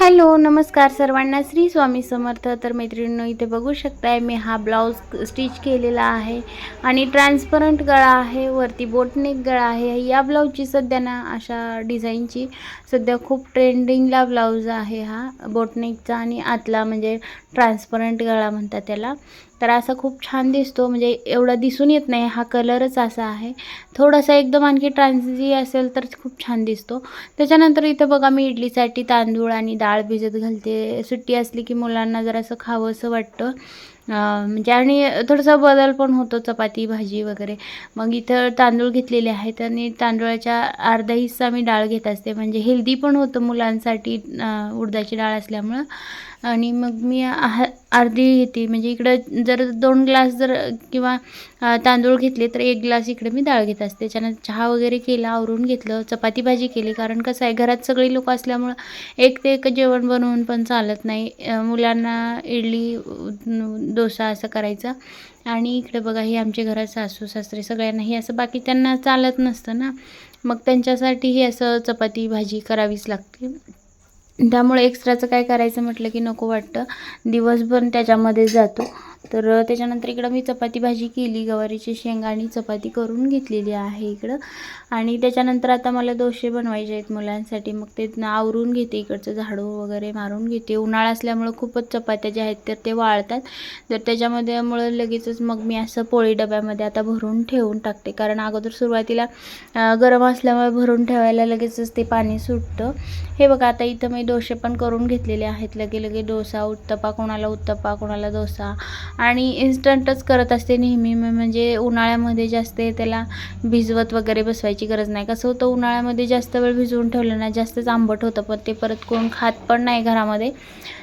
Hello नमस्कार सर्वांना. श्री स्वामी समर्थ. तर मैत्रिणींनो इथे बघू शकताय मी हा ब्लाऊज स्टिच केलेला आहे. आणि ट्रान्सपरंट गळा आहे वरती बोटनेक गळा आहे. या ब्लाऊजची सध्या ना अशा डिझाईनची सध्या खूप ट्रेंडिंगला ब्लाऊज आहे हा बोटनेकचा आणि आतला म्हणजे ट्रान्सपरंट गळा म्हणतात त्याला. तर असा खूप छान दिसतो म्हणजे एवढा दिसून येत नाही हा कलरच असा आहे. थोडासा एकदम आणखी ट्रान्सजी असेल तर खूप छान दिसतो. त्याच्यानंतर इथं बघा मी इडलीसाठी तांदूळ आणि डाळ भिजत घालते. सुट्टी असली की मुलांना जरासं खावंसं वाटतं. म्हणजे आणि थोडासा बदल पण होतो चपाती भाजी वगैरे. मग इथं तांदूळ घेतलेले आहेत आणि तांदूळाच्या अर्धा हिस्सा मी डाळ घेत असते. म्हणजे हेल्दी पण होतं मुलांसाठी उडदाची डाळ असल्यामुळं. आणि मग मी आह अर्धी घेते. म्हणजे इकडं जर दोन ग्लास जर किंवा तांदूळ घेतले तर एक ग्लास इकडे मी डाळ घेत असते. त्याच्यानंतर चहा वगैरे केला आवरून घेतलं चपाती भाजी केली. कारण कसं आहे घरात सगळी लोक असल्यामुळं एक ते एक जेवण बनवून पण चालत नाही. मुलांना इडली डोसा असं करायचा. आणि इकडे बघा हे आमच्या घरात सासू सासरे सगळ्यांनाही असं बाकी त्यांना चालत नसतं ना. मग त्यांच्यासाठीही असं चपाती भाजी करावीच लागते. त्यामुळे एक्स्ट्राचं काय करायचं म्हटलं की नको वाटतं. दिवसभर त्याच्यामध्ये जातो. तर त्याच्यानंतर इकडं मी चपाती भाजी केली गवारीची शेंगा आणि चपाती करून घेतलेली आहे इकडं. आणि त्याच्यानंतर आता मला दोशे बनवायचे आहेत मुलांसाठी. मग ते आवरून घेते इकडचं झाडू वगैरे मारून घेते. उन्हाळा असल्यामुळं खूपच चपात्या ज्या आहेत तर ते वाळतात. तर त्याच्यामध्ये मुळे लगेचच मग मी असं पोळी डब्यामध्ये आता भरून ठेवून टाकते. कारण अगोदर सुरुवातीला गरम असल्यामुळे भरून ठेवायला लगेचच ते पाणी सुटतं. हे बघा आता इथं मी डोसे पण करून घेतलेले आहेत. लगे लगे डोसा उत्तपा कोणाला उत्तपा कोणाला डोसा. आणि इन्स्टंटच करत असते नेहमी. म्हणजे उन्हाळ्यामध्ये जास्त त्याला भिजवत वगैरे बसवायची गरज नाही. कसं होतं उन्हाळ्यामध्ये जास्त वेळ भिजवून ठेवलं ना जास्तच आंबट होतं. पण ते परत कोण खात पण नाही घरामध्ये.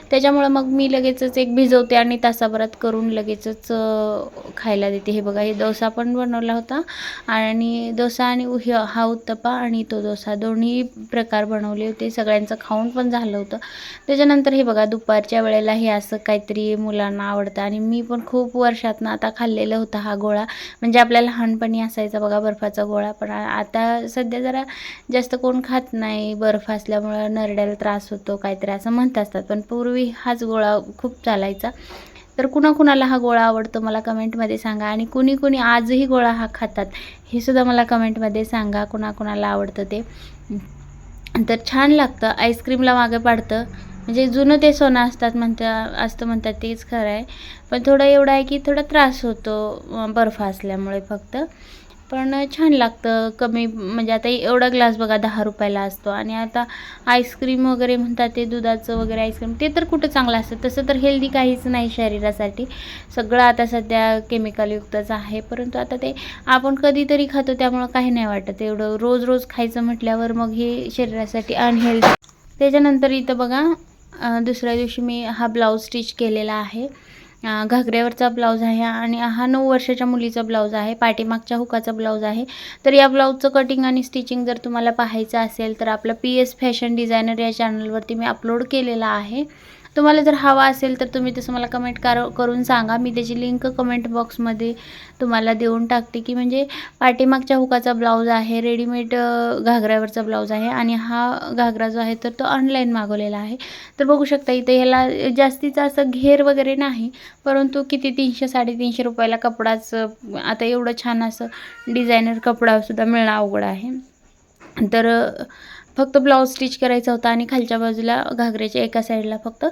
त्याच्यामुळं मग मी लगेचच एक भिजवते आणि तासाभरात करून लगेचच खायला देते. हे बघा हे डोसा पण बनवला होता. आणि डोसा आणि ह्य- हा उत्तपा आणि तो डोसा दोन्ही प्रकार बनवले होते. सगळ्यांचं खाऊन पण झालं होतं. त्याच्यानंतर हे बघा दुपारच्या वेळेला हे असं काहीतरी मुलांना आवडतं. आणि मी मी पण खूप वर्षातनं आता खाल्लेलं होता हा गोळा. म्हणजे आपल्या लहानपणी असायचा बघा बर्फाचा गोळा पण आता सध्या जरा जास्त कोण खात नाही बर्फ असल्यामुळं नरड्याला त्रास होतो काहीतरी असं म्हणत असतात. पण पूर्वी हाच गोळा खूप चालायचा. तर कुणाकुणाला हा गोळा आवडतो मला कमेंटमध्ये सांगा. आणि कुणी कुणी आजही गोळा हा खातात हे सुद्धा मला कमेंटमध्ये सांगा कुणाकुणाला आवडतं ते. तर छान लागतं आईस्क्रीमला मागे पाडतं. म्हणजे जुनं ते सोनं असतात म्हणता असतं म्हणतात तेच खरं आहे. पण थोडं एवढं आहे की थोडा त्रास होतो बर्फ असल्यामुळे फक्त. पण छान लागतं कमी म्हणजे आता एवढा ग्लास बघा दहा रुपयाला असतो. आणि आता आईस्क्रीम वगैरे म्हणतात ते दुधाचं वगैरे आईस्क्रीम ते तर कुठं चांगलं असतं. तसं तर हेल्दी काहीच नाही शरीरासाठी. सगळं आता सध्या केमिकलयुक्तच आहे. परंतु आता ते आपण कधीतरी खातो त्यामुळं काही नाही वाटत. एवढं रोज रोज खायचं म्हटल्यावर मग हे शरीरासाठी अनहेल्दी त्याच्यानंतर इथं बघा दुसऱ्या दिवशी मी हा ब्लाऊज स्टिच केलेला आहे. घागऱ्यावरचा ब्लाऊज आहे आणि हा नऊ वर्षाच्या मुलीचा ब्लाऊज आहे पाठीमागच्या हुकाचा ब्लाऊज आहे. तर या ब्लाऊजचं कटिंग आणि स्टिचिंग जर तुम्हाला पाहायचं असेल तर आपलं पी एस फॅशन डिझायनर या चॅनलवरती मी अपलोड केलेला आहे. तुम्हाला जर हवा असेल तर तुम्ही तसं मला कमेंट कर करून सांगा. मी त्याची लिंक कमेंट बॉक्समध्ये तुम्हाला देऊन टाकते की म्हणजे पाठीमागच्या हुकाचा ब्लाऊज आहे रेडीमेड घागऱ्यावरचा ब्लाऊज आहे आणि हा घागरा जो आहे तर तो ऑनलाईन मागवलेला आहे. तर बघू शकता इथे ह्याला जास्तीचा असं घेर वगैरे नाही परंतु किती तीनशे साडेतीनशे रुपयाला कपडाच आता एवढं छान असं डिझायनर कपडासुद्धा मिळणं अवघड आहे. तर फक्त ब्लाऊज स्टिच करायचा होता आणि खालच्या बाजूला घागऱ्याच्या एका साईडला फक्त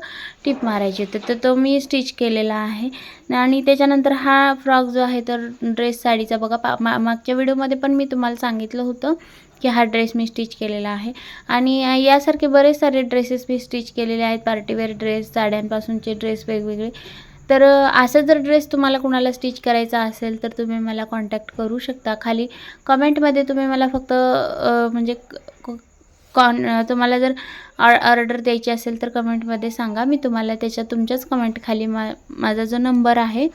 टिप मारायची होती. तर तो मी स्टिच केलेला आहे. आणि त्याच्यानंतर हा फ्रॉक जो आहे तर ड्रेस साडीचा बघा पा मा मागच्या व्हिडिओमध्ये पण मी तुम्हाला सांगितलं होतं की हा ड्रेस मी स्टिच केलेला आहे. आणि यासारखे बरेच सारे ड्रेसेस मी स्टिच केलेले आहेत. पार्टीवेअर ड्रेस साड्यांपासूनचे ड्रेस वेगवेगळे. तर असं जर ड्रेस तुम्हाला कुणाला स्टिच करायचा असेल तर तुम्ही मला कॉन्टॅक्ट करू शकता. खाली कमेंटमध्ये तुम्ही मला फक्त म्हणजे कॉन तुम्हाला जर ऑर्डर द्यायची असेल तर कमेंटमध्ये सांगा. मी तुम्हाला त्याच्या तुमच्याच कमेंटखाली मा माझा जो नंबर आहे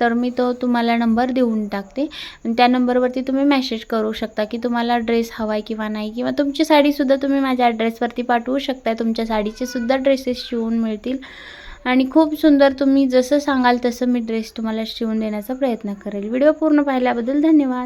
तर मी तो तुम्हाला नंबर देऊन टाकते. त्या नंबरवरती तुम्ही मेसेज करू शकता की तुम्हाला ड्रेस हवा आहे किंवा नाही किंवा तुमची साडीसुद्धा तुम्ही माझ्या ॲड्रेसवरती पाठवू शकता तुमच्या साडीचेसुद्धा ड्रेसेस शिवून मिळतील. आणि खूप सुंदर तुम्ही जसं सांगाल तसं मी ड्रेस तुम्हाला शिवून देण्याचा प्रयत्न करेल. व्हिडिओ पूर्ण पाहिल्याबद्दल धन्यवाद.